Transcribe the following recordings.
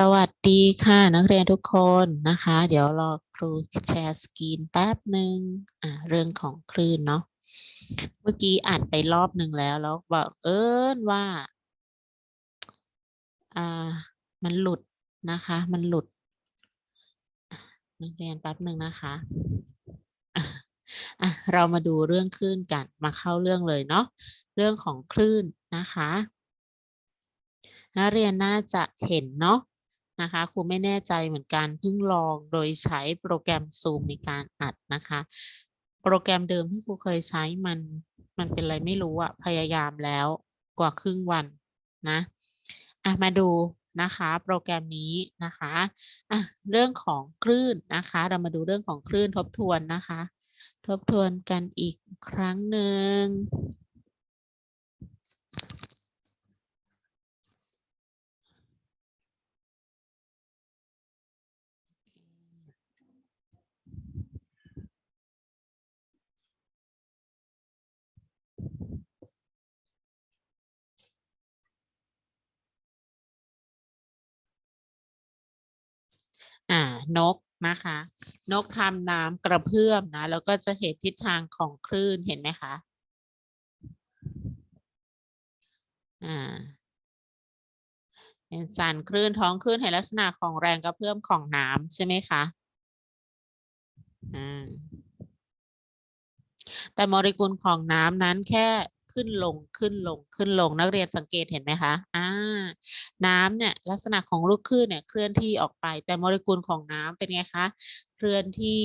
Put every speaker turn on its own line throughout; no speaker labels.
สวัสดีค่ะนักเรียนทุกคนนะคะ เดี๋ยวรอครูแชร์สกรีนแป๊บหนึ่งอ่าเรื่องของคลื่นเนาะเมื่อกี้อ่านไปรอบหนึ่งแล้วแล้วบอกเอิญว่าอ่ามันหลุดนะคะ มันหลุดนักเรียนแป๊บหนึ่งนะคะอะเรามาดูเรื่องคลื่นกันมาเข้าเรื่องเลยเนาะเรื่องของคลื่นนะคะนักเรียนน่าจะเห็นเนาะ นะคะครูไม่แน่ใจเหมือนกันเพิ่งลองโดยใช้โปรแกรม Zoom ในการอัดนะคะ โปรแกรมเดิมที่ครูเคยใช้มันมันเป็นอะไรไม่รู้อะพยายามแล้วกว่าครึ่งวันนะอะมาดูนะคะโปรแกรมนี้นะคะอะเรื่องของคลื่นนะคะ เรามาดูเรื่องของคลื่นทบทวนนะคะ ทบทวนกันอีกครั้งหนึ่ง อ่านกนะคะ นกทำน้ำกระเพื่อมนะ แล้วก็จะเห็นทิศทางของคลื่นเห็นไหมคะอ่าเห็นสันคลื่นท้องคลื่นเห็นลักษณะของแรงกระเพื่อมของน้ำใช่ไหมคะอ่าแต่โมเลกุลของน้ำนั้นแค่ ขึ้นลงขึ้นลงขึ้นลงนักเรียนสังเกตเห็นไหมคะอ่าน้ำเนี่ยลักษณะของลูกคลื่นเนี่ยเคลื่อนที่ออกไป แต่โมเลกุลของน้ำเป็นไงคะเคลื่อนที่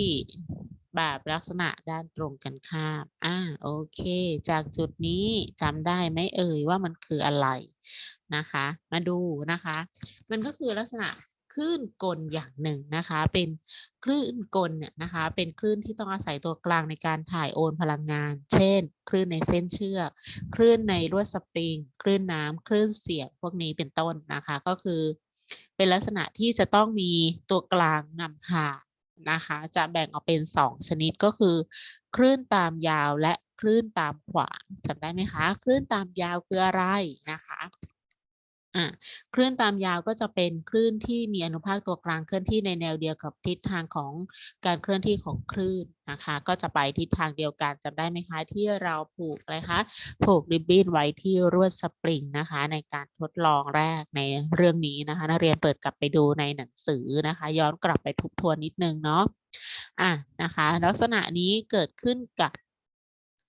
แบบลักษณะด้านตรงกันข้าม อ่า โอเค จากจุดนี้จำได้ไหมเอ่ยว่ามันคืออะไรนะคะ มาดูนะคะ มันก็คือลักษณะ ลื่นกลอย่างหนึ่งนะคะ เป็นคลื่นกลเนี่ยนะคะ เป็นคลื่นที่ต้องอาศัยตัวกลางในการถ่ายโอนพลังงาน เช่น คลื่นในเส้นเชือก คลื่นในลวดสปริง คลื่นน้ำคลื่นเสียง พวกนี้เป็นต้นนะคะ ก็คือ เป็นลักษณะที่จะต้องมีตัวกลางนำถ่านะคะ จะแบ่งออกเป็นสองชนิดก็คือ คลื่นตามยาวและคลื่นตามขวางจำได้ไหมคะ คลื่นตามยาวคืออะไรนะคะ อะคลื่นตามยาวก็จะเป็นคลื่นที่มีอนุภาคตัวกลางเคลื่อนที่ในแนวเดียวกับทิศทางของการเคลื่อนที่ของคลื่นนะคะ ก็จะไปทิศทางเดียวกันจำได้ไหมคะที่เราผูกอะไรคะผูกริบบิ้นไว้ที่รวดสปริงนะคะ ในการทดลองแรกในเรื่องนี้นะคะ นักเรียนเปิดกลับไปดูในหนังสือนะคะ ย้อนกลับไปทบทวนนิดนึงเนาะอะนะคะ ลักษณะนี้เกิดขึ้นกับ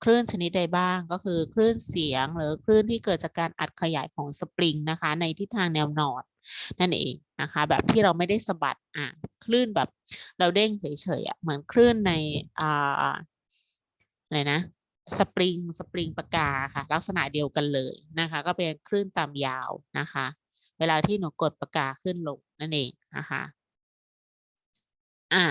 คลื่นชนิดใดบ้างก็คือคลื่นเสียงหรือคลื่นที่เกิดจากการอัดขยายของสปริงนะคะในทิศทางแนวนอนนั่นเองนะคะแบบที่เราไม่ได้สะบัดอะคลื่นแบบเราเด้งเฉยๆอะเหมือนคลื่นในอ่าอะไรนะสปริงสปริงปากกาค่ะ ลักษณะเดียวกันเลยนะคะ ก็เป็นคลื่นตามยาวนะคะ เวลาที่หนูกดปากกาขึ้นลงนั่นเองนะคะอ่า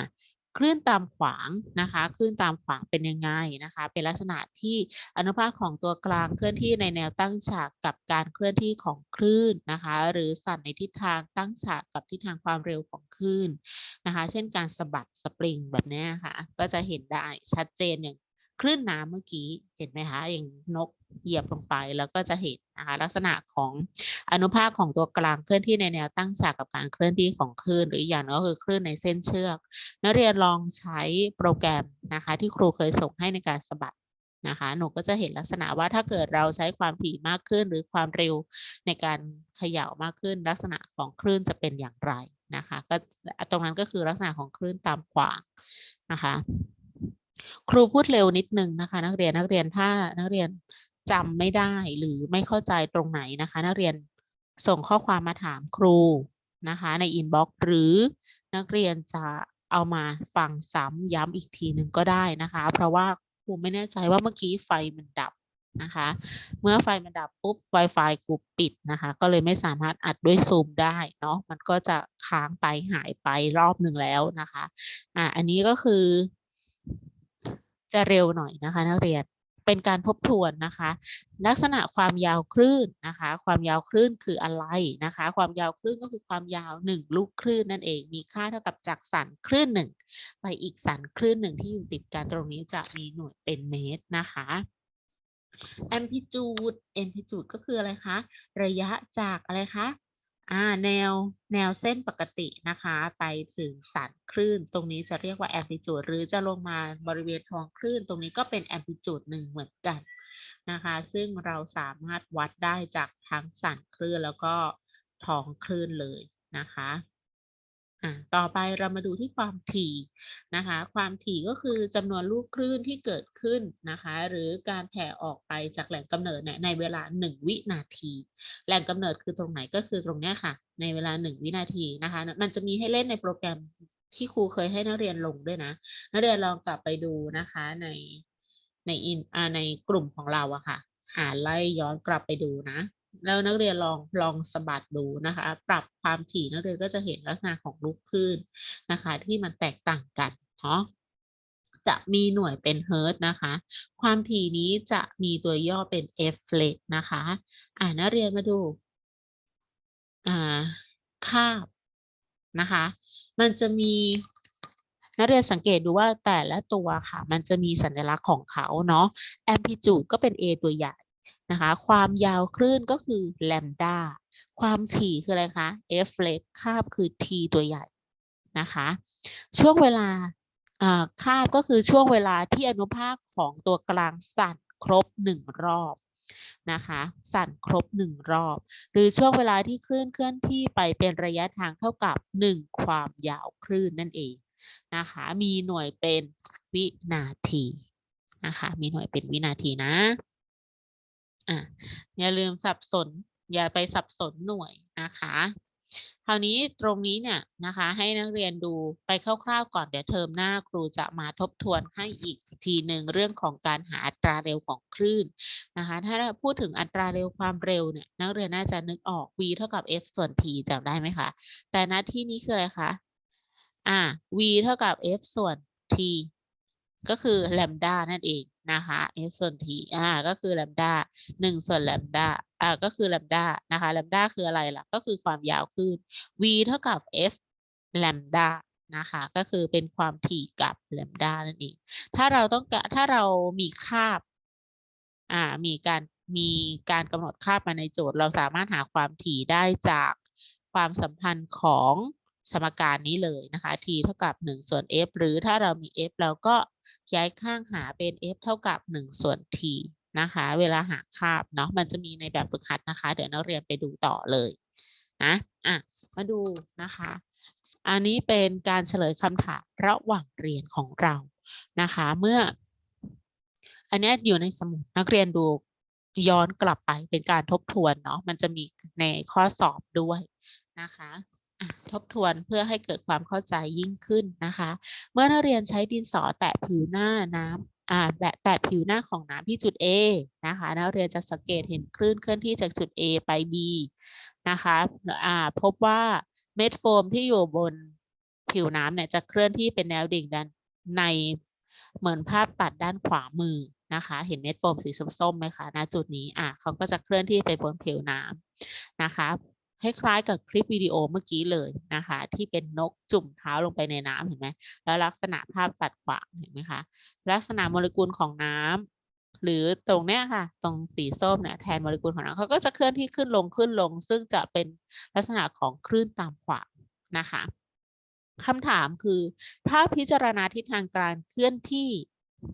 คลื่นตามขวางนะคะคลื่นตามขวางเป็นยังไงนะคะ เป็นลักษณะที่อนุภาคของตัวกลางเคลื่อนที่ในแนวตั้งฉากกับการเคลื่อนที่ของคลื่นนะคะ หรือสั่นในทิศทางตั้งฉากกับทิศทางความเร็วของคลื่นนะคะ เช่นการสะบัดสปริงแบบนี้นะคะก็จะเห็นได้ชัดเจนอย่าง คลื่นน้ำเมื่อกี้เห็นไหมคะอย่างนกเหยียบลงไปแล้วก็จะเห็นนะคะลักษณะของอนุภาคของตัวกลางเคลื่อนที่ในแนวตั้งฉากกับการเคลื่อนที่ของคลื่นหรืออย่างก็คือคลื่นในเส้นเชือก นักเรียนลองใช้โปรแกรมนะคะที่ครูเคยส่งให้ในการสะบัดนะคะหนูก็จะเห็นลักษณะว่าถ้าเกิดเราใช้ความถี่มากขึ้น หรือความเร็วในการเขย่ามากขึ้น ลักษณะของคลื่นจะเป็นอย่างไรนะคะก็ตรงนั้นก็คือลักษณะของคลื่นตามขวางนะคะ ครูพูดเร็วนิดนึงนะคะ นักเรียนนักเรียนถ้านักเรียนจำไม่ได้หรือไม่เข้าใจตรงไหนนะคะ นักเรียนส่งข้อความมาถามครูนะคะในอินบ็อกซ์หรือนักเรียนจะเอามาฟังซ้ำย้ำอีกทีหนึ่งก็ได้นะคะ เพราะว่าครูไม่แน่ใจว่าเมื่อกี้ไฟมันดับนะคะ เมื่อไฟมันดับปุ๊บ Wi-Fi ครูปิดนะคะ ก็เลยไม่สามารถอัดด้วยซูมได้เนาะมันก็จะค้างไปหายไปรอบหนึ่งแล้วนะคะอ่าอันนี้ก็คือ จะเร็วหน่อยนะคะ นักเรียนเป็นการทบทวนนะคะ ลักษณะความยาวคลื่นนะคะ ความยาวคลื่นคืออะไรนะคะ ความยาวคลื่นก็คือความยาวหนึ่งลูกคลื่นนั่นเอง มีค่าเท่ากับจากสันคลื่นหนึ่งไปอีกสันคลื่นหนึ่งที่อยู่ติดกันตรงนี้จะมีหน่วยเป็นเมตรนะคะ amplitude amplitude ก็คืออะไรคะ ระยะจากอะไรคะ อ่าแนวแนวเส้นปกตินะคะ ไปถึงสันคลื่น ตรงนี้จะเรียกว่าแอมพลิจูดหรือจะลงมาบริเวณท้องคลื่น ตรงนี้ก็เป็นแอมพลิจูดหนึ่งเหมือนกันนะคะ ซึ่งเราสามารถวัดได้จากทั้งสันคลื่นแล้วก็ท้องคลื่นเลยนะคะ อ่าต่อไปเรามาดูที่ความถี่นะคะ ความถี่ก็คือจำนวนลูกคลื่นที่เกิดขึ้นนะคะ หรือการแผ่ออกไปจากแหล่งกำเนิดเนี่ยในเวลา 1 วินาที แหล่งกำเนิดคือตรงไหนก็คือตรงเนี้ยค่ะ ในเวลา 1 วินาทีนะคะ มันจะมีให้เล่นในโปรแกรมที่ครูเคยให้นักเรียนลงด้วยนะ นักเรียนลองกลับไปดูนะคะในในอินในกลุ่มของเราอะค่ะอ่าไล่ย้อนกลับไปดูนะ แล้วนักเรียนลองลองสะบัดดูนะคะ ปรับความถี่นักเรียนก็จะเห็นลักษณะของลูกคลื่นนะคะ ที่มันแตกต่างกันเนาะจะมีหน่วยเป็นเฮิร์ตนะคะ ความถี่นี้จะมีตัวย่อเป็น f flat นะคะ อ่านักเรียนมาดู อ่าคาบนะคะ มันจะมีนักเรียนสังเกตดูว่าแต่ละตัวค่ะ มันจะมีสัญลักษณ์ของเขาเนาะ amplitude ก็เป็น a ตัวใหญ่ นะคะ ความยาวคลื่นก็คือ lambda ความถี่คืออะไรคะ f flat คาบคือ t ตัวใหญ่นะคะ ช่วงเวลาอ่าคาบก็คือช่วงเวลาที่อนุภาคของตัวกลางสั่นครบหนึ่งรอบนะคะ สั่นครบหนึ่งรอบ หรือช่วงเวลาที่คลื่นเคลื่อนที่ไปเป็นระยะทางเท่ากับ 1 ความยาวคลื่นนั่นเองนะคะ มีหน่วยเป็นวินาทีนะคะ มีหน่วยเป็นวินาทีนะ อะอย่าลืมสับสน อย่าไปสับสนหน่วยนะคะคราวนี้ตรงนี้เนี่ยนะคะ ให้นักเรียนดูไปคร่าวๆก่อนเดี๋ยวเทอมหน้าครูจะมาทบทวนให้อีกทีหนึ่งเรื่องของการหาอัตราเร็วของคลื่นนะคะ ถ้าเราพูดถึงอัตราเร็วความเร็วเนี่ยนักเรียนน่าจะนึกออก v เท่ากับ f ส่วน t จำได้ไหมคะแต่ณที่นี้คืออะไรคะอ่า v เท่ากับ f ส่วน t ก็คือ lambda นั่นเองนะคะ f ส่วน t อ่าก็คือ lambda หนึ่งส่วน lambda อ่าก็คือ lambda นะคะ lambda คืออะไรล่ะ ก็คือความยาวคลื่น v เท่ากับ f lambda นะคะก็คือเป็นความถี่กับ lambda นั่นเอง ถ้าเราต้องการถ้าเรามีคาบอ่ามีการมีการกำหนดคาบมาในโจทย์ เราสามารถหาความถี่ได้จากความสัมพันธ์ของสมการนี้เลยนะคะ t เท่ากับ 1 ส่วน f หรือถ้าเรามี f เราก็ ย้ายข้างหาเป็น f เท่ากับ 1 ส่วน t นะคะ เวลาหาคาบเนาะมันจะมีในแบบฝึกหัดนะคะ เดี๋ยวนักเรียนไปดูต่อเลยนะอะมาดูนะคะ อันนี้เป็นการเฉลยคำถามระหว่างเรียนของเรานะคะ เมื่อ อันนี้อยู่ในสมุดนักเรียนดูย้อนกลับไปเป็นการทบทวนเนาะมันจะมีในข้อสอบด้วยนะคะอะ ทบทวนเพื่อให้เกิดความเข้าใจยิ่งขึ้นนะคะ เมื่อนักเรียนใช้ดินสอแตะผิวหน้าน้ำอ่าแตะผิวหน้าของน้ำที่จุด A นะคะ นักเรียนจะสังเกตเห็นคลื่นเคลื่อนที่จากจุด A ไป B นะคะอ่าพบว่าเม็ดโฟมที่อยู่บนผิวน้ำเนี่ยจะเคลื่อนที่เป็นแนวดิ่งด้านในเหมือนภาพตัดด้านขวามือนะคะ เห็นเม็ดโฟมสีส้มๆไหมคะณจุดนี้อะเขาก็จะเคลื่อนที่ไปบนผิวน้ำนะคะ คล้ายๆกับคลิปวิดีโอเมื่อกี้เลยนะคะ ที่เป็นนกจุ่มเท้าลงไปในน้ำเห็นไหมแล้วลักษณะภาพตัดขวางเห็นไหมคะลักษณะโมเลกุลของน้ำหรือตรงเนี้ยค่ะ ตรงสีส้มเนี่ยแทนโมเลกุลของน้ำเขาก็จะเคลื่อนที่ขึ้นลงขึ้นลง ซึ่งจะเป็นลักษณะของคลื่นตามขวางนะคะคำถามคือ ถ้าพิจารณาทิศทางการเคลื่อนที่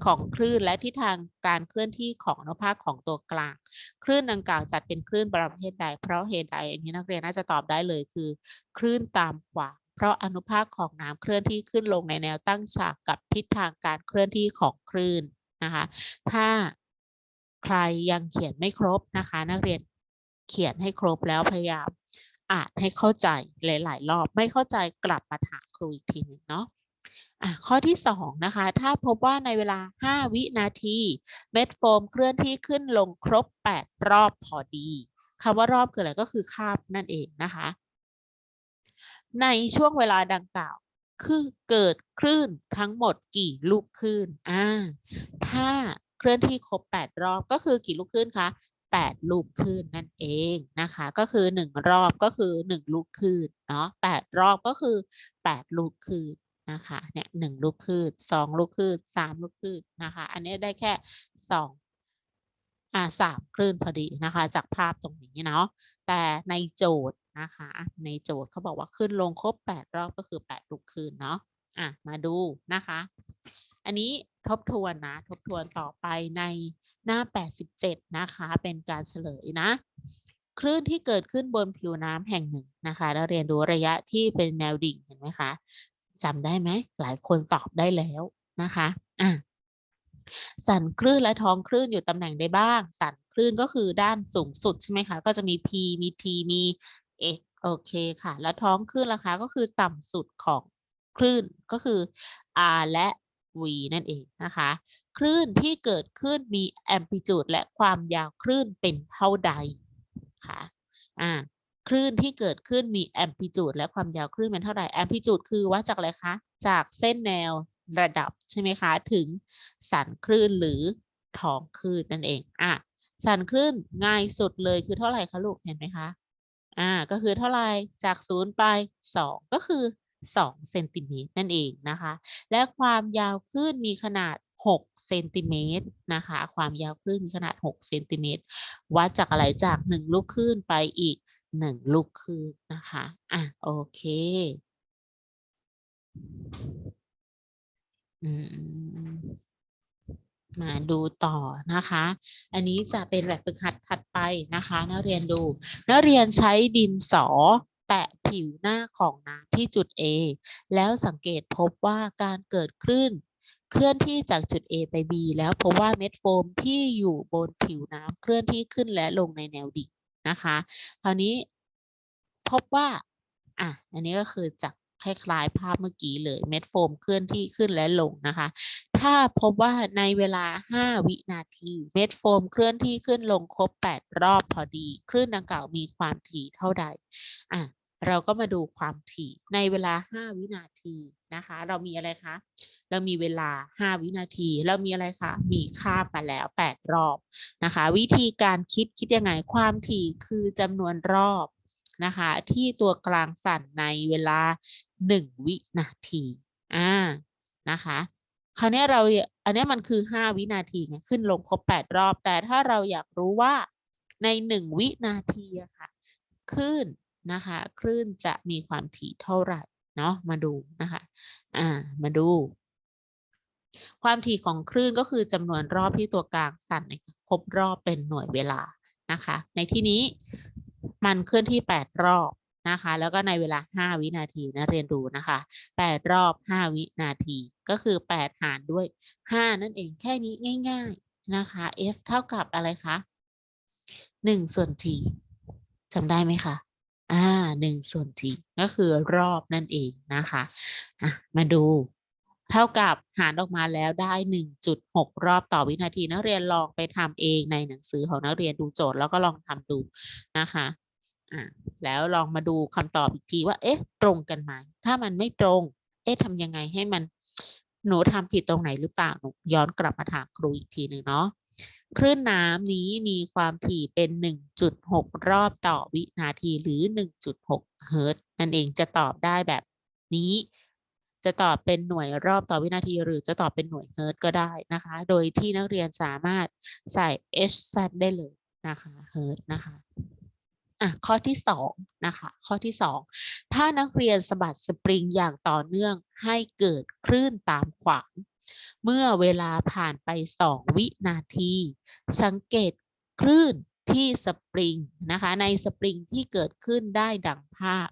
ของคลื่นและทิศทางการเคลื่อนที่ของอนุภาคของตัวกลาง คลื่นดังกล่าวจัดเป็นคลื่นประเภทใด เพราะเหตุใดอันนี้นักเรียนน่าจะตอบได้เลยคือ คลื่นตามขวางเพราะอนุภาคของน้ำเคลื่อนที่ขึ้นลงในแนวตั้งฉากกับทิศทางการเคลื่อนที่ของคลื่นนะคะ ถ้าใครยังเขียนไม่ครบนะคะ นักเรียนเขียนให้ครบแล้วพยายามอ่านให้เข้าใจหลาย ๆ รอบไม่เข้าใจกลับมาถามครูอีกทีหนึ่งเนาะ ข้อที่สองนะคะ ถ้าพบว่าในเวลา 5 วินาที เม็ดโฟมเคลื่อนที่ขึ้นลงครบ 8 รอบพอดีคำว่ารอบคืออะไรก็คือคาบนั่นเองนะคะ ในช่วงเวลาดังกล่าว คือเกิดคลื่นทั้งหมดกี่ลูกคลื่นอ่าถ้าเคลื่อนที่ครบ 8 รอบก็คือกี่ลูกคลื่นคะ8 ลูกคลื่นนั่นเองนะคะ ก็คือ 1 รอบก็คือ 1 ลูกคลื่นเนาะ8รอบก็คือ 8 ลูกคลื่น นะคะเนี่ยหนึ่งลูกคลื่นสองลูกคลื่นสามลูกคลื่นนะคะ อันนี้ได้แค่สองอ่าสามคลื่นพอดีนะคะ จากภาพตรงนี้เนาะแต่ในโจทย์นะคะ ในโจทย์เขาบอกว่าขึ้นลงครบ8รอบก็คือ8ลูกคลื่นเนาะอะมาดูนะคะ อันนี้ทบทวนนะทบทวนต่อไปในหน้า 87 นะคะ เป็นการเฉลยนะคลื่นที่เกิดขึ้นบนผิวน้ำแห่งหนึ่งนะคะเราเรียนรู้ระยะที่เป็นแนวดิ่งเห็นไหมคะ จำได้ไหม หลายคนตอบได้แล้วนะคะอะสันคลื่นและท้องคลื่นอยู่ตำแหน่งใดบ้าง สันคลื่นก็คือด้านสูงสุดใช่ไหมคะ ก็จะมี P มี T มี X โอเคค่ะ แล้วท้องคลื่นราคาก็คือต่ำสุดของคลื่นก็คือ R และ V นั่นเองนะคะ คลื่นที่เกิดขึ้นมีแอมพลิจูดและความยาวคลื่นเป็นเท่าใดค่ะอ่า คลื่นที่เกิดขึ้นมีแอมพลิจูดและความยาวคลื่นเป็นเท่าใดแอมพลิจูดคือวัดจากอะไรคะ จากเส้นแนวระดับใช่ไหมคะ ถึงสันคลื่นหรือท้องคลื่นนั่นเองอะสันคลื่นง่ายสุดเลยคือเท่าไหร่คะลูกเห็นไหมคะอ่าก็คือเท่าไหร่จากศูนย์ไปสองก็คือสองเซนติเมตรนั่นเองนะคะ และความยาวคลื่นมีขนาด 6เซนติเมตรนะคะ ความยาวคลื่นมีขนาด 6 เซนติเมตร วัดจากอะไรจาก 1 ลูกคลื่นไปอีก 1 ลูกคลื่นนะคะ อะ โอเค อืมมาดูต่อนะคะ อันนี้จะเป็นแบบฝึกหัดถัดไปนะคะ นักเรียนดู นักเรียนใช้ดินสอแตะผิวหน้าของน้ำที่จุด A แล้วสังเกตพบว่าการเกิดคลื่น เคลื่อนที่จากจุด A ไป B แล้วพบว่าเม็ดโฟมที่อยู่บนผิวน้ำเคลื่อนที่ขึ้นและลงในแนวดิ่งนะคะคราวนี้พบว่าอะอันนี้ก็คือจากคล้ายๆภาพเมื่อกี้เลยเม็ดโฟมเคลื่อนที่ขึ้นและลงนะคะ ถ้าพบว่าในเวลา 5 วินาที เม็ดโฟมเคลื่อนที่ขึ้นลงครบ 8 รอบพอดีคลื่นดังกล่าวมีความถี่เท่าใดอะเราก็มาดูความถี่ในเวลา 5 วินาที นะคะ เรามีอะไรคะ เรามีเวลา 5 วินาที เรามีอะไรคะ มีค่ามาแล้ว 8 รอบนะคะ วิธีการคิดคิดยังไง ความถี่คือจำนวนรอบนะคะ ที่ตัวกลางสั่นในเวลา 1 วินาที อ่า นะคะคราวนี้เราอันนี้มันคือ 5 วินาทีไงขึ้นลงครบ 8 รอบ แต่ถ้าเราอยากรู้ว่าใน 1 วินาทีอะค่ะคลื่นนะคะคลื่นจะมีความถี่เท่าไหร่ เนาะมาดูนะคะอ่ามาดู ความถี่ของคลื่นก็คือจำนวนรอบที่ตัวกลางสั่นครบรอบเป็นหน่วยเวลานะคะ ในที่นี้มันเคลื่อนที่ 8 รอบนะคะแล้วก็ในเวลา 5 วินาทีนะเรียนดูนะคะ 8 รอบ 5 วินาทีก็คือ 8 หารด้วย 5 นั่นเองแค่นี้ง่าย ๆนะคะ F เท่ากับอะไรคะ1ส่วน T จำได้ไหมคะ อ่า1ส่วน T ก็คือรอบนั่นเองนะคะอะมาดูเท่ากับหารออกมาแล้วได้ 1.6 รอบต่อวินาที นักเรียนลองไปทำเองในหนังสือของนักเรียนดูโจทย์แล้วก็ลองทำดูนะคะอ่าแล้วลองมาดูคำตอบอีกทีว่า เอ๊ะ ตรงกันไหม ถ้ามันไม่ตรง เอ๊ะทำยังไงให้มัน หนูทำผิดตรงไหนหรือเปล่า หนูย้อนกลับมาถามครูอีกทีหนึ่งเนาะ คลื่นน้ำนี้มีความถี่เป็น 1.6 รอบต่อวินาทีหรือ 1.6 เฮิรตซ์นั่นเองจะตอบได้แบบนี้ จะตอบเป็นหน่วยรอบต่อวินาที หรือจะตอบเป็นหน่วยเฮิรตซ์ก็ได้นะคะ โดยที่นักเรียนสามารถใส่ HZ ได้เลยนะคะเฮิรตซ์นะคะอะข้อที่สองนะคะข้อที่สองถ้านักเรียนสะบัดสปริงอย่างต่อเนื่องให้เกิดคลื่นตามขวาง เมื่อเวลาผ่านไป 2 วินาที สังเกตคลื่นที่สปริงนะคะในสปริงที่เกิดขึ้นได้ดังภาพ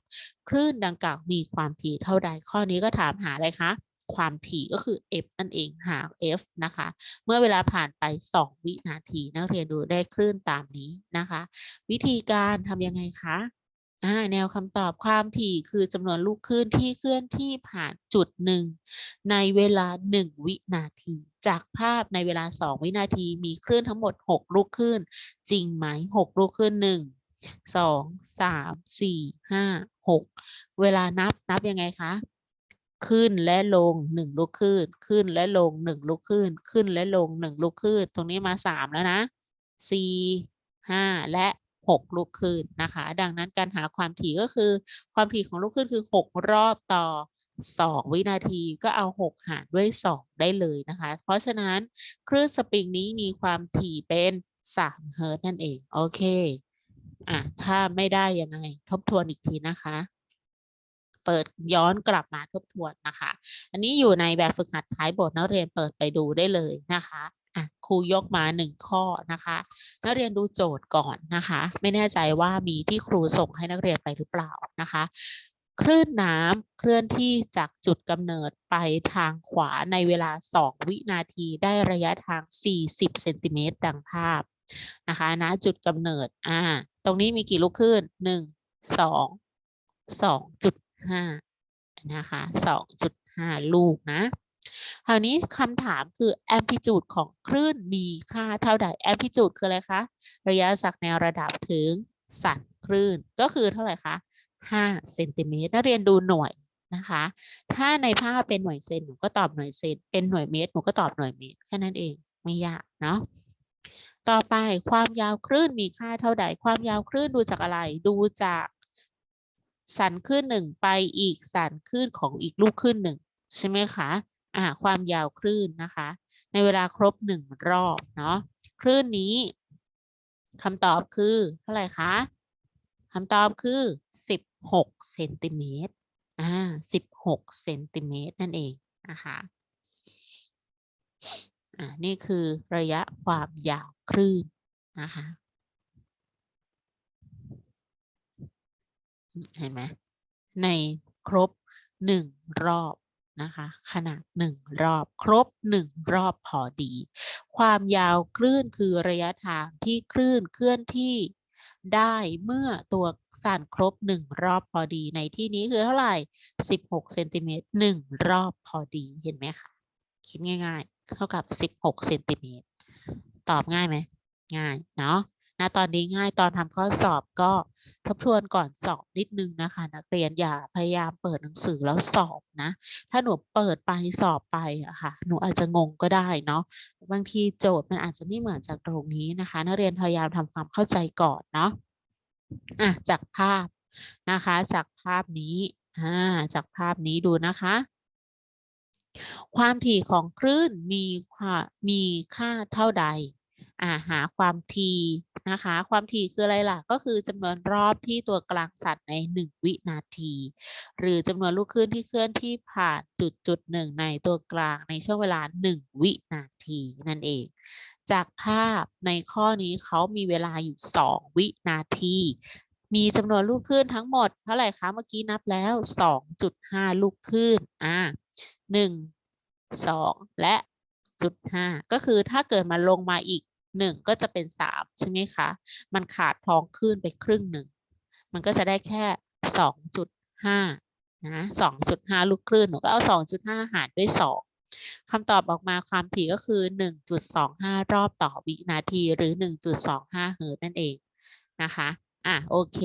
คลื่นดังกล่าวมีความถี่เท่าใดข้อนี้ก็ถามหาอะไรคะความถี่ก็คือ f นั่นเองหา f นะคะ เมื่อเวลาผ่านไป 2 วินาที นักเรียนดูได้คลื่นตามนี้นะคะ วิธีการทำยังไงคะ อ่าแนวคำตอบความถี่คือจำนวนลูกคลื่นที่เคลื่อนที่ผ่านจุดหนึ่งในเวลา 1 วินาที จากภาพในเวลา 2 วินาทีมีคลื่นทั้งหมด 6 ลูกคลื่น จริงไหม 6 ลูกคลื่น 1 2 3 4 5 6 เวลานับนับยังไงคะขึ้นและลง1ลูกคลื่นขึ้นและลง1ลูกคลื่นขึ้นและลง1ลูกคลื่นตรงนี้มา3แล้วนะ4 5และ 6 ลูกคลื่นนะคะ ดังนั้นการหาความถี่ก็คือ ความถี่ของลูกคลื่นคือ 6 รอบต่อ 2 วินาทีก็เอา 6 หารด้วย 2 ได้เลยนะคะ เพราะฉะนั้นคลื่นสปริงนี้มีความถี่เป็น 3 เฮิร์ตนั่นเอง โอเคอะถ้าไม่ได้ยังไง ทบทวนอีกทีนะคะ เปิดย้อนกลับมาทบทวนนะคะ อันนี้อยู่ในแบบฝึกหัดท้ายบทนักเรียนเปิดไปดูได้เลยนะคะ อะครูยกมาหนึ่งข้อนะคะนักเรียนดูโจทย์ก่อนนะคะ ไม่แน่ใจว่ามีที่ครูส่งให้นักเรียนไปหรือเปล่านะคะ คลื่นน้ำเคลื่อนที่จากจุดกำเนิดไปทางขวาในเวลา 2 วินาทีได้ระยะทาง 40 เซนติเมตรดังภาพนะคะณจุดกำเนิดอ่าตรงนี้มีกี่ลูกคลื่นหนึ่งสองสองจุดห้านะคะสองจุดห้าลูกนะ คราวนี้คำถามคือ amplitude ของคลื่นมีค่าเท่าใด amplitude คืออะไรคะ ระยะจากแนวระดับถึงสันคลื่น ก็คือเท่าไหร่คะ5เซนติเมตรนักเรียนดูหน่วยนะคะ ถ้าในภาพเป็นหน่วยเซนหนูก็ตอบหน่วยเซน เป็นหน่วยเมตรหนูก็ตอบหน่วยเมตรแค่นั้นเองไม่ยากเนาะต่อไปความยาวคลื่นมีค่าเท่าใด ความยาวคลื่นดูจากอะไร ดูจากสันคลื่นหนึ่งไปอีกสันคลื่นของอีกลูกคลื่นหนึ่งใช่ไหมคะ อ่าความยาวคลื่นนะคะ ในเวลาครบหนึ่งรอบเนาะคลื่นนี้คำตอบคือเท่าไหร่คะคำตอบคือสิบหกเซนติเมตรอ่าสิบหกเซนติเมตรนั่นเองนะคะอ่านี่คือระยะความยาวคลื่นนะคะเห็นไหมในครบหนึ่งรอบ นะคะ ขนาดหนึ่งรอบครบหนึ่งรอบพอดี ความยาวคลื่นคือระยะทางที่คลื่นเคลื่อนที่ได้เมื่อตัวสั่นครบหนึ่งรอบพอดีในที่นี้คือเท่าไหร่สิบหกเซนติเมตรหนึ่งรอบพอดีเห็นไหมคะคิดง่าย ๆ เท่ากับสิบหกเซนติเมตรตอบง่ายไหมง่ายเนาะ นะตอนนี้ง่ายตอนทำข้อสอบก็ทบทวนก่อนสอบนิดนึงนะคะ นักเรียนอย่าพยายามเปิดหนังสือแล้วสอบนะ ถ้าหนูเปิดไปสอบไปอะค่ะหนูอาจจะงงก็ได้เนาะบางทีโจทย์มันอาจจะไม่เหมือนจากตรงนี้นะคะ นักเรียนพยายามทำความเข้าใจก่อนเนาะอะจากภาพนะคะ จากภาพนี้อ่าจากภาพนี้ดูนะคะความถี่ของคลื่นมีความมีค่าเท่าใด หาความถี่นะคะ ความถี่คืออะไรล่ะ ก็คือจำนวนรอบที่ตัวกลางสัตว์ใน 1 วินาที หรือจำนวนลูกคลื่นที่เคลื่อนที่ผ่านจุดจุดหนึ่งในตัวกลางในช่วงเวลา 1 วินาทีนั่นเอง จากภาพในข้อนี้เขามีเวลาอยู่ 2 วินาที มีจำนวนลูกคลื่นทั้งหมดเท่าไหร่คะ เมื่อกี้นับแล้ว 2.5 ลูกคลื่นอ่าหนึ่งสองและจุดห้าก็คือถ้าเกิดมันลงมาอีก หนึ่งก็จะเป็นสามใช่ไหมคะ มันขาดท้องขึ้นไปครึ่งหนึ่ง มันก็จะได้แค่สองจุดห้านะสองจุดห้าลูกคลื่น หนูก็เอาสองจุดห้าหารด้วยสองคำตอบออกมาความถี่ก็คือหนึ่งจุดสองห้ารอบต่อวินาทีหรือหนึ่งจุดสองห้าเฮิร์ตนั่นเองนะคะ อะ โอเค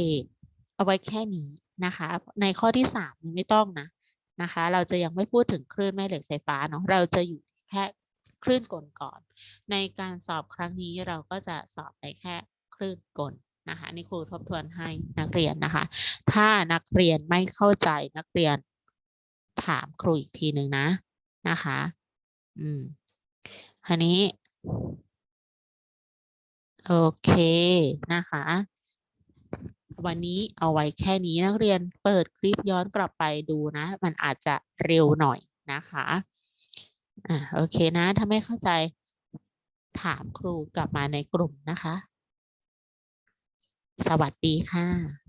เอาไว้แค่นี้นะคะ ในข้อที่สามไม่ต้องนะนะคะ เราจะยังไม่พูดถึงคลื่นแม่เหล็กไฟฟ้าเนาะ เราจะอยู่แค่คลื่นกลก่อน ในการสอบครั้งนี้เราก็จะสอบในแค่คลื่นกลนะคะนี่ครูทบทวนให้นักเรียนนะคะ ถ้านักเรียนไม่เข้าใจนักเรียนถามครูอีกทีหนึ่งนะนะคะ อืมอันนี้โอเคนะคะ วันนี้เอาไว้แค่นี้นักเรียนเปิดคลิปย้อนกลับไปดูนะ มันอาจจะเร็วหน่อยนะคะอ่าโอเคนะถ้าไม่เข้าใจ ถามครูกลับมาในกลุ่มนะคะ สวัสดีค่ะ